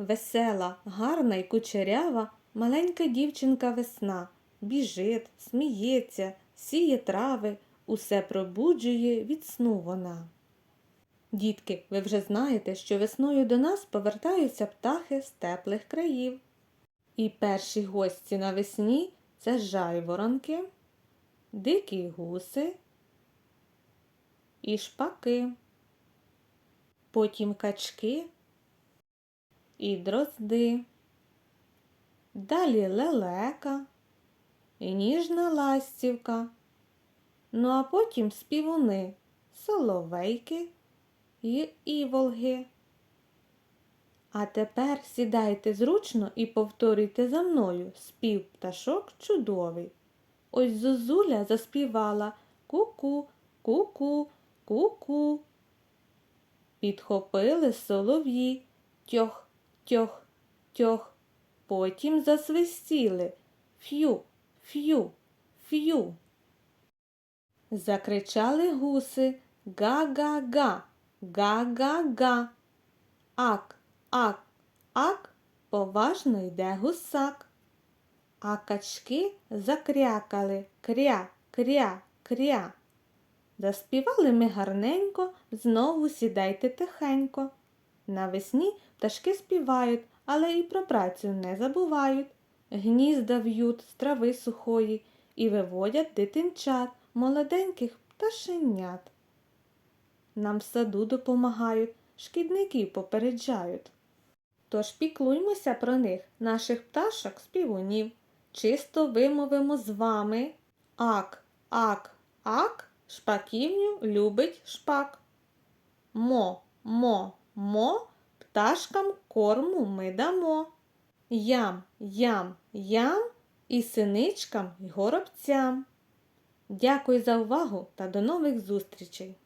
весела, гарна й кучерява маленька дівчинка весна. Біжить, сміється, сіє трави, усе пробуджує від сну вона. Дітки, ви вже знаєте, що весною до нас повертаються птахи з теплих країв. І перші гості навесні це жайворонки, дикі гуси і шпаки, потім качки і дрозди, далі лелека і ніжна ластівка, ну а потім співуни, соловейки і іволги. А тепер сідайте зручно і повторюйте за мною спів пташок чудовий. Ось зозуля заспівала ку-ку, ку-ку, ку-ку. Підхопили солов'ї тьох, тьох, тьох. Потім засвистіли ф'ю, ф'ю, ф'ю. Закричали гуси га-га-га, га-га-га. Ак, ак, ак, поважно йде гусак. А качки закрякали кря, кря, кря. Заспівали ми гарненько, знову сідайте тихенько. Навесні пташки співають, але і про працю не забувають. Гнізда в'ють з трави сухої і виводять дитинчат, молоденьких пташенят. Нам в саду допомагають, шкідників попереджають. Тож піклуймося про них, наших пташок співунів. Чисто вимовимо з вами ак, ак, ак, шпаківню любить шпак. Мо, мо, мо, пташкам корму ми дамо. Ям, ям, ям і синичкам й горобцям. Дякую за увагу та до нових зустрічей!